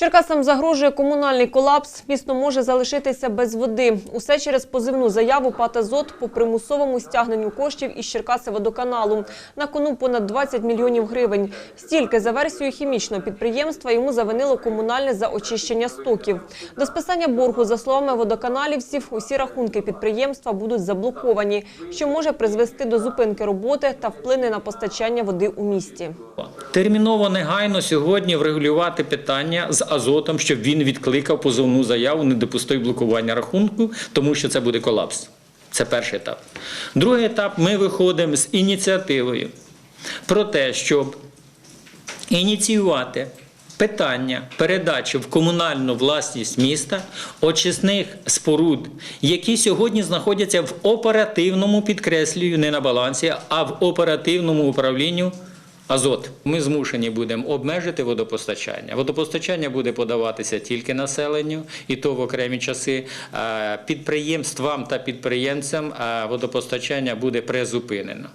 Черкасам загрожує комунальний колапс. Місто може залишитися без води. Усе через позивну заяву ПАТ «Азот» по примусовому стягненню коштів із Черкаси-водоканалу. На кону понад 20 мільйонів гривень. Стільки за версією хімічного підприємства йому завинило комунальне за очищення стоків. До списання боргу, за словами водоканалівців, усі рахунки підприємства будуть заблоковані, що може призвести до зупинки роботи та вплине на постачання води у місті. Терміново негайно сьогодні врегулювати питання з азотом, щоб він відкликав позовну заяву, не допустив блокування рахунку, тому що це буде колапс. Це перший етап. Другий етап ми виходимо з ініціативою про те, щоб ініціювати питання передачі в комунальну власність міста очисних споруд, які сьогодні знаходяться в оперативному підкреслюю не на балансі, а в оперативному управлінню. Азот, ми змушені будемо обмежити водопостачання. Водопостачання буде подаватися тільки населенню, і то в окремі часи. Е, Підприємствам та підприємцям е, водопостачання буде призупинено.